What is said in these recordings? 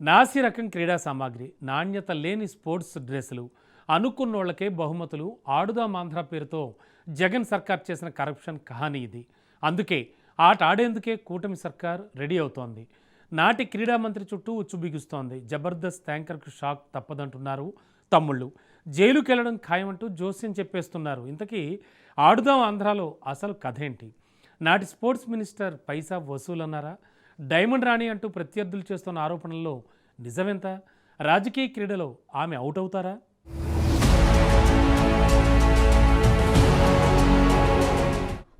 నాసి రకం క్రీడా సామాగ్రి నాణ్యత లేని స్పోర్ట్స్ డ్రెస్సులు అనుకున్నోళ్ళకే బహుమతులు ఆడుదాం ఆంధ్ర పేరుతో జగన్ సర్కార్ చేసిన కరప్షన్ కహాని ఇది. అందుకే ఆట ఆడేందుకే కూటమి సర్కార్ రెడీ అవుతోంది. నాటి క్రీడా మంత్రి చుట్టూ ఉచ్చు బిగుస్తోంది. జబర్దస్త్ ట్యాంకర్కు షాక్ తప్పదంటున్నారు తమ్ముళ్ళు. జైలుకెళ్ళడం ఖాయమంటూ జోస్యం చెప్పేస్తున్నారు. ఇంతకీ ఆడుదాం ఆంధ్రాలో అసలు కథ ఏంటి నాటి స్పోర్ట్స్ మినిస్టర్ పైసా వసూలన్నారా? డైమండ్ రాణి అంటూ ప్రత్యర్థులు చేస్తున్న ఆరోపణల్లో నిజమెంత? రాజకీయ క్రీడలో ఆమె అవుట్ అవుతారా?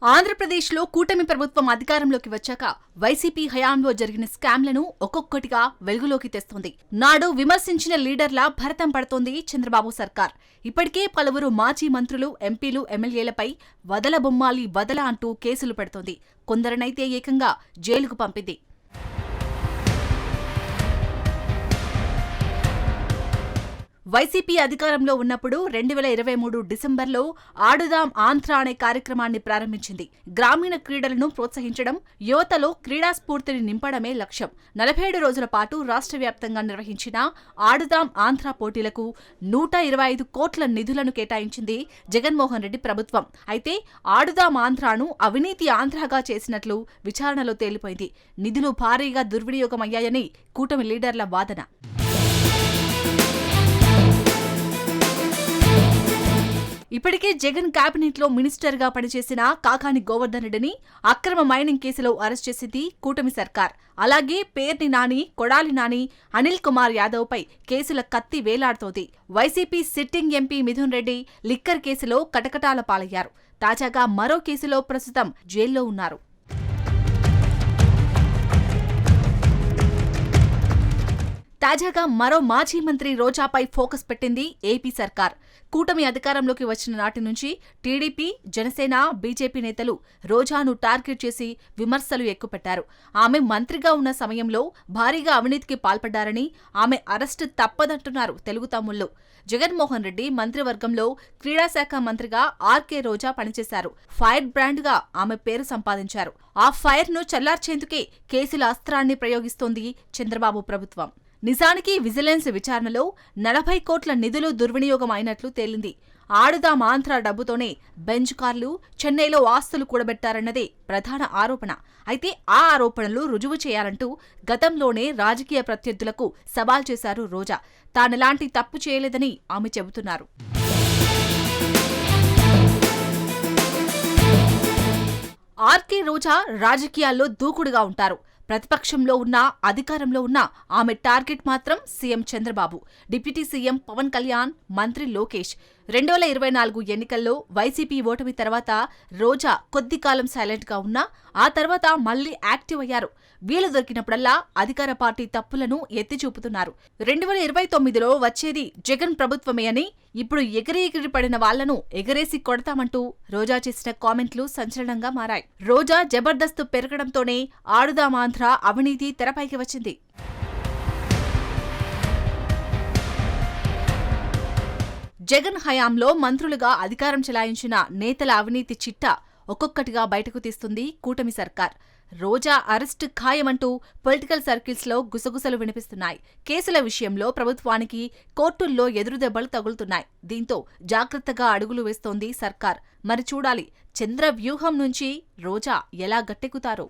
ఆంధ్రప్రదేశ్లో కూటమి ప్రభుత్వం అధికారంలోకి వచ్చాక వైసీపీ హయాంలో జరిగిన స్కామ్లను ఒక్కొక్కటిగా వెలుగులోకి తెస్తోంది. నాడు విమర్శించిన లీడర్లా భరతం పడుతోంది చంద్రబాబు సర్కార్. ఇప్పటికే పలువురు మాజీ మంత్రులు ఎంపీలు ఎమ్మెల్యేలపై వదల బొమ్మాలి వదల అంటూ కేసులు పెడుతోంది. కొందరినైతే ఏకంగా జైలుకు పంపింది. వైసీపీ అధికారంలో ఉన్నప్పుడు రెండు వేల ఇరవై మూడు డిసెంబర్లో ఆడుదాం ఆంధ్ర అనే కార్యక్రమాన్ని ప్రారంభించింది. గ్రామీణ క్రీడలను ప్రోత్సహించడం యువతలో క్రీడా స్ఫూర్తిని నింపడమే లక్ష్యం. నలభై ఏడు రోజుల పాటు రాష్ట్ర వ్యాప్తంగా నిర్వహించిన ఆడుదాం ఆంధ్ర పోటీలకు నూట ఇరవై ఐదు కోట్ల నిధులను కేటాయించింది జగన్మోహన్ రెడ్డి ప్రభుత్వం. అయితే ఆడుదాం ఆంధ్రాను అవినీతి ఆంధ్రగా చేసినట్లు విచారణలో తేలిపోయింది. నిధులు భారీగా దుర్వినియోగమయ్యాయని కూటమి లీడర్ల వాదన. ఇప్పటికే జగన్ కేబినెట్లో మినిస్టర్గా పనిచేసిన కాకాని గోవర్ధన్ రెడ్డిని అక్రమ మైనింగ్ కేసులో అరెస్ట్ చేసింది కూటమి సర్కార్. అలాగే పేర్ని నాని కొడాలి నాని అనిల్ కుమార్ యాదవ్ పై కేసుల కత్తి వేలాడుతోంది. YCP sitting MP Mithun Reddy liquor కేసులో కటకటాల పాలయ్యారు. తాజాగా మరో కేసులో ప్రస్తుతం జైల్లో ఉన్నారు. తాజాగా మరో మాజీ మంత్రి రోజాపై ఫోకస్ పెట్టింది ఏపీ సర్కార్. కూటమి అధికారంలోకి వచ్చిన నాటి నుంచి టీడీపీ జనసేన బీజేపీ నేతలు రోజాను టార్గెట్ చేసి విమర్శలు ఎక్కుపెట్టారు. ఆమె మంత్రిగా ఉన్న సమయంలో భారీగా అవినీతికి పాల్పడ్డారని ఆమె అరెస్టు తప్పదంటున్నారు తెలుగు తమ్ముళ్ళు జగన్మోహన్ రెడ్డి మంత్రివర్గంలో క్రీడాశాఖ మంత్రిగా ఆర్కే రోజా పనిచేశారు. ఫైర్ బ్రాండ్గా ఆమె పేరు సంపాదించారు. ఆ ఫైర్ను చల్లార్చేందుకే కేసుల అస్త్రాన్ని ప్రయోగిస్తోంది చంద్రబాబు ప్రభుత్వం. నిజానికి విజిలెన్స్ విచారణలో నలభై కోట్ల నిధులు దుర్వినియోగం అయినట్లు తేలింది. ఆడుదాం ఆంధ్ర డబ్బుతోనే బెంచ్ కార్లు చెన్నైలో ఆస్తులు కూడబెట్టారన్నదే ప్రధాన ఆరోపణ. అయితే ఆ ఆరోపణలు రుజువు చేయాలంటూ గతంలోనే రాజకీయ ప్రత్యర్థులకు సవాల్ చేశారు రోజా. తానెలాంటి తప్పు చేయలేదని ఆమె చెబుతున్నారు. ఆర్కే రోజా రాజకీయాల్లో దూకుడుగా ఉంటారు. ప్రతిపక్షంలో ఉన్నా అధికారంలో ఉన్నా ఆమె టార్గెట్ మాత్రం CM Chandrababu. Deputy CM Pawan Kalyan మంత్రి లోకేష్. రెండు వేల ఇరవై నాలుగు ఎన్నికల్లో వైసీపీ ఓటమి తర్వాత రోజా కొద్ది కాలం సైలెంట్గా ఉన్నా ఆ తర్వాత మళ్ళీ యాక్టివ్ అయ్యారు. వీలు దొరికినప్పుడల్లా అధికార పార్టీ తప్పులను ఎత్తి చూపుతున్నారు రెండు వేల ఇరవై తొమ్మిదిలో వచ్చేది జగన్ ప్రభుత్వమే అని ఇప్పుడు ఎగిరి ఎగిరి పడిన వాళ్ళను ఎగరేసి కొడతామంటూ రోజా చేసిన కామెంట్లు సంచలనంగా మారాయి. రోజా జబర్దస్త్ పెరగడంతోనే ఆడుదామాంధ్ర అవినీతి తెరపైకి వచ్చింది. జగన్ హయాంలో మంత్రులుగా అధికారం చెలాయించిన నేతల అవినీతి చిట్టా ఒక్కొక్కటిగా బయటకు తీస్తుంది కూటమి సర్కార్. రోజా అరెస్ట్ ఖాయమంటూ పొలిటికల్ సర్కిల్స్లో గుసగుసలు వినిపిస్తున్నాయి. కేసుల విషయంలో ప్రభుత్వానికి కోర్టుల్లో ఎదురుదెబ్బలు తగులుతున్నాయి. దీంతో జాగ్రత్తగా అడుగులు వేస్తోంది సర్కార్. మరి చూడాలి చంద్ర వ్యూహం నుంచి రోజా ఎలా గట్టెక్కుతారో.